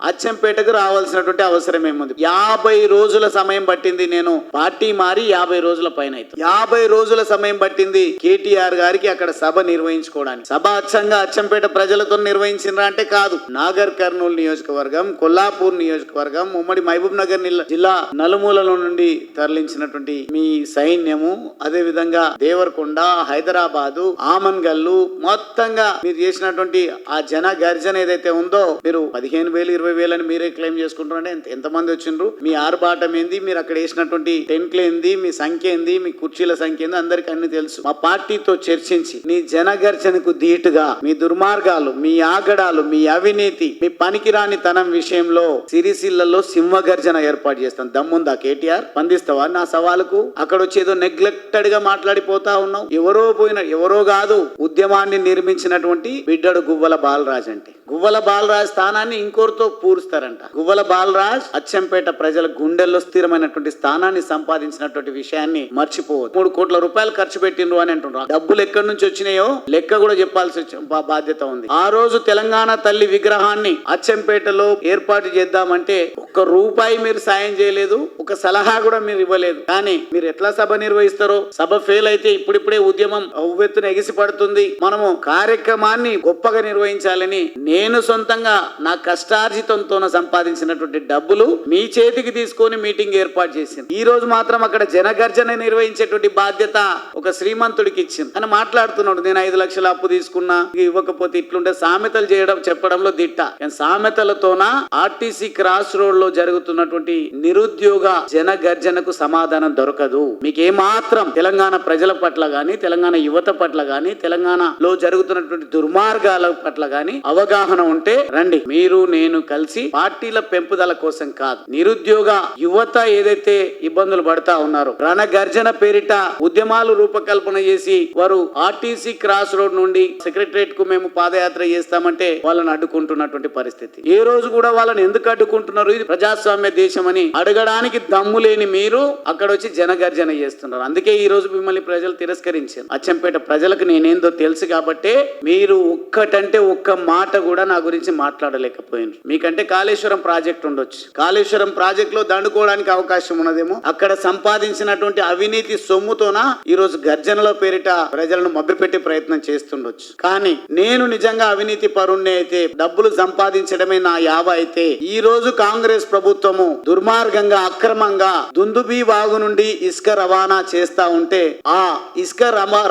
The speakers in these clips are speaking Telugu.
అచ్చంపేటకు రావాల్సినటువంటి అవసరం ఏముంది? యాభై రోజుల సమయం పట్టింది నేను పార్టీ మారి యాభై రోజుల పైన అయితే యాభై రోజుల సమయం పట్టింది కేటీఆర్ గారికి అక్కడ సభ నిర్వహించుకోవడానికి. సభ అచ్చంగా అచ్చంపేట ప్రజలతో నిర్వహించినరా అంటే కాదు. నాగర్ కర్నూలు నియోజకవర్గం కొల్లాపూర్ నియోజకవర్గం ఉమ్మడి మహబూబ్ నగర్ జిల్లా నలుమూలల నుండి తరలించినటువంటి మీ సైన్యము అదే విధంగా దేవరకొండ హైదరాబాదు ఆమన్గల్లు మొత్తంగా మీరు చేసినటువంటి ఆ జన గర్జన ఏదైతే ఉందో మీరు పదిహేను వేలు ఇరవై వేలని మీరే క్లెయిమ్ చేసుకుంటారంటే ఎంత ఎంతమంది వచ్చిండ్రు? మీ ఆర్భాటం ఏంది? మీరు అక్కడ వేసినటువంటి టెంట్లు ఏంది? మీ సంఖ్య ఏంది? మీ కుర్చీల సంఖ్య ఏంది? అందరికి అన్ని తెలుసు. మా పార్టీతో చర్చించి నీ జనగర్జనకు ధీటుగా మీ దుర్మార్గాలు మీ ఆగడాలు మీ అవినీతి మీ పనికిరాని తనం విషయంలో సిరిసిల్లలో సింహ గర్జన ఏర్పాటు చేస్తాం. దమ్ముందా కేటీఆర్? స్పందిస్తావా? నా సవాలుకు? అక్కడ వచ్చి ఏదో నెగ్లెక్టెడ్గా మాట్లాడిపోతా ఉన్నావు? ఎవరో పోయిన ఎవరో కాదు ఉద్యమాన్ని నిర్మించినటువంటి బిడ్డడు గువ్వల బాలరాజ్ అంటే గువ్వల బాలరాజ్ స్థానాన్ని ఇంకోరితో పూరుస్తారంట గువ్వల బాలరాజ్ అచ్చంపేట ప్రజల గుండెల్లో స్థిరమైనటువంటి స్థానాన్ని సంపాదించినటువంటి విషయాన్ని మర్చిపోవద్దు. మూడు కోట్ల రూపాయలు ఖర్చు పెట్టిండ్రు అని అంటున్నారు డబ్బులు ఎక్కడి నుంచి వచ్చినాయో లెక్క కూడా చెప్పాల్సి బాధ్యత ఉంది. ఆ రోజు తెలంగాణ తల్లి విగ్రహాన్ని అచ్చంపేటలో ఏర్పాటు చేద్దామంటే ఒక్క రూపాయి మీరు సాయం చేయలేదు ఒక సలహా కూడా మీరు ఇవ్వలేదు. కానీ మీరు ఎట్లా సభ నిర్వహిస్తారో సభ ఫెయిల్ అయితే ఇప్పుడిప్పుడే ఉద్యమం ఉవ్వెత్తున ఎగిసి పడుతుంది మనము కార్యక్రమాన్ని గొప్పగా నిర్వహించాలని నేను సొంతంగా నా కష్టార్జితంతో సంపాదించినటువంటి డబ్బులు మీ చేతికి తీసుకొని మీటింగ్ ఏర్పాటు చేసింది. ఈ రోజు మాత్రం అక్కడ జనగర్జన నిర్వహించేటువంటి బాధ్యత ఒక శ్రీమంతుడికి ఇచ్చింది. అని మాట్లాడుతున్నాడు నేను ఐదు లక్షల అప్పు తీసుకున్నా ఇవ్వకపోతే ఇట్లుంటే సామెతలు చేయడం చెప్పడంలో దిట్ట. సామెతలతోన ఆర్టీసీ క్రాస్ రోడ్లో జరుగుతున్నటువంటి నిరుద్యోగ జన గర్జనకు సమాధానం దొరకదు. మీకు ఏమాత్రం తెలంగాణ ప్రజల పట్ల గాని తెలంగాణ యువత పట్ల గాని తెలంగాణలో జరుగుతున్నటువంటి దుర్మార్గాల పట్ల గాని అవగాహన ఉంటే రండి. మీరు నేను కలిసి పార్టీల పెంపుదల కోసం కాదు నిరుద్యోగ యువత ఏదైతే ఇబ్బందులు పడతా ఉన్నారో రణ గర్జన పేరిట ఉద్యమాలు రూపకల్పన చేసి వారు ఆర్టీసీ క్రాస్ రోడ్ నుండి సెక్రటరేట్కు మేము పాదయాత్ర చేస్తామంటే వాళ్ళని అడ్డుకుంటున్నటువంటి పరిస్థితి. ఏ రోజు కూడా వాళ్ళని ఎందుకు అడ్డుకుంటున్నారు? ఇది ప్రజాస్వామ్య దేశం అని అడగడానికి దమ్ము లేని మీరు అక్కడ వచ్చి జనగర్జన చేస్తున్నారు. అందుకే ఈ రోజు మిమ్మల్ని ప్రజలు తిరస్కరించారు. అచ్చంపేట ప్రజలకు నేనేందో తెలుసు కాబట్టే మీరు ఒక్కటంటే ఒక్క మాట కూడా నా గురించి మాట్లాడలేకపోయినారు. మీకంటే కాళేశ్వరం ప్రాజెక్ట్ ఉండొచ్చు. కాళేశ్వరం ప్రాజెక్ట్లో దండుకోవడానికి అవకాశం ఉన్నదేమో. అక్కడ సంపాదించినటువంటి అవినీతి సొమ్ముతోన ఈ రోజు గర్జనలో పేరిట ప్రజలను మభ్యపెట్టే ప్రయత్నం చేస్తుండొచ్చు. కానీ నేను నిజంగా అవినీతి పరుణ్ణి అయితే డబ్బులు సంపాదించడమే నా యావ అయితే ఈ రోజు కాంగ్రెస్ ప్రభుత్వము దుర్మార్గంగా అక్రమంగా దుందుబీ వాగు నుండి ఇసుక రవాణా చేస్తా ఉంటే ఆ ఇసుక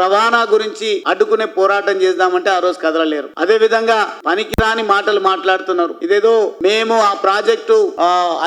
రవాణా గురించి అడ్డుకునే పోరాటం చేద్దామంటే ఆ రోజు కదలలేరు. అదే విధంగా పనికిరాని మాటలు మాట్లాడుతున్నారు. ఇదేదో మేము ఆ ప్రాజెక్టు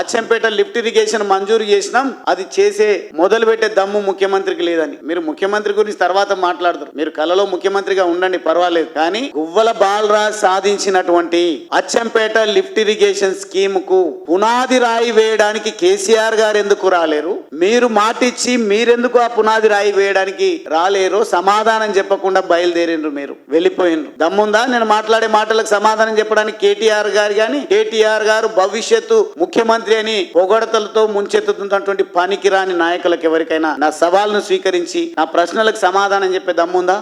అచ్చంపేట లిఫ్ట్ ఇరిగేషన్ మంజూరు చేసినాం అది చేసే మొదలు పెట్టే దమ్ము ముఖ్యమంత్రికి లేదని. మీరు ముఖ్యమంత్రి గురించి తర్వాత మాట్లాడతారు. మీరు కలలో ముఖ్యమంత్రిగా ఉండండి పర్వాలేదు. కానీ గువ్వల బాలరాజ్ సాధించినటువంటి అచ్చంపేట లిఫ్ట్ ఇరిగేషన్ స్కీమ్కు పునా పునాది రాయి వేయడానికి కేసీఆర్ గారు ఎందుకు రాలేరు? మీరు మాటిచ్చి మీరెందుకు ఆ పునాది రాయి వేయడానికి రాలేరు సమాధానం చెప్పకుండా బయలుదేరిండ్రు మీరు వెళ్ళిపోయినరు దమ్ముందా? నేను మాట్లాడే మాటలకు సమాధానం చెప్పడానికి కేటీఆర్ గారు గాని కేటీఆర్ గారు భవిష్యత్తు ముఖ్యమంత్రి అని పొగడతలతో ముంచెత్తుతున్నటువంటి పనికిరాని నాయకులకు ఎవరికైనా నా సవాల్ను స్వీకరించి నా ప్రశ్నలకు సమాధానం చెప్పే దమ్ముందా?